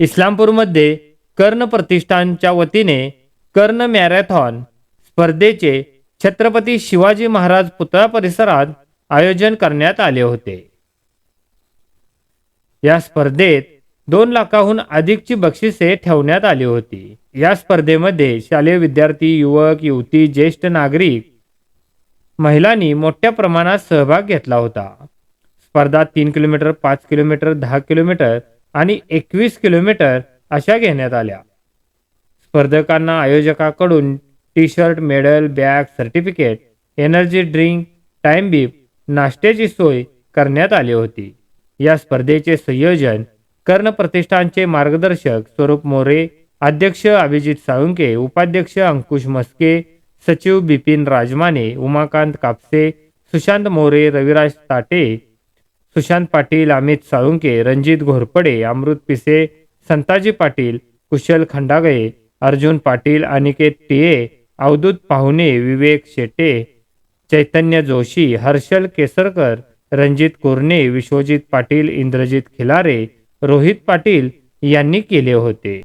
इस्लामपूरमध्ये कर्ण प्रतिष्ठानच्या वतीने कर्ण मॅरेथॉन स्पर्धेचे छत्रपती शिवाजी महाराज पुतळा परिसरात आयोजन करण्यात आले होते. या स्पर्धेत दोन लाखाहून अधिकची बक्षिसे ठेवण्यात आली होती. या स्पर्धेमध्ये शालेय विद्यार्थी युवक युवती ज्येष्ठ नागरिक महिलांनी मोठ्या प्रमाणात सहभाग घेतला होता. स्पर्धा तीन किलोमीटर पाच किलोमीटर दहा किलोमीटर आणि एकवीस किलोमीटर अशा घेण्यात आल्या. स्पर्धकांना आयोजकाकडून T shirt medal bag certificate energy drink time beep नाश्त्याची सोय करण्यात आली होती. या स्पर्धेचे संयोजन कर्ण प्रतिष्ठानचे मार्गदर्शक स्वरूप मोरे अध्यक्ष अभिजित साळुंके उपाध्यक्ष अंकुश मस्के सचिव बिपिन राजमाने उमाकांत कापसे सुशांत मोरे रविराज ताटे सुशांत पाटील अमित साळुंके रणजित घोरपडे अमृत पिसे संताजी पाटील कुशल खंडागळे अर्जुन पाटील अनिकेत टिये अवधूत पाहुणे विवेक शेटे चैतन्य जोशी हर्षल केसरकर रणजित कुरणे विश्वजित पाटील इंद्रजित खिलारे रोहित पाटील यांनी केले होते.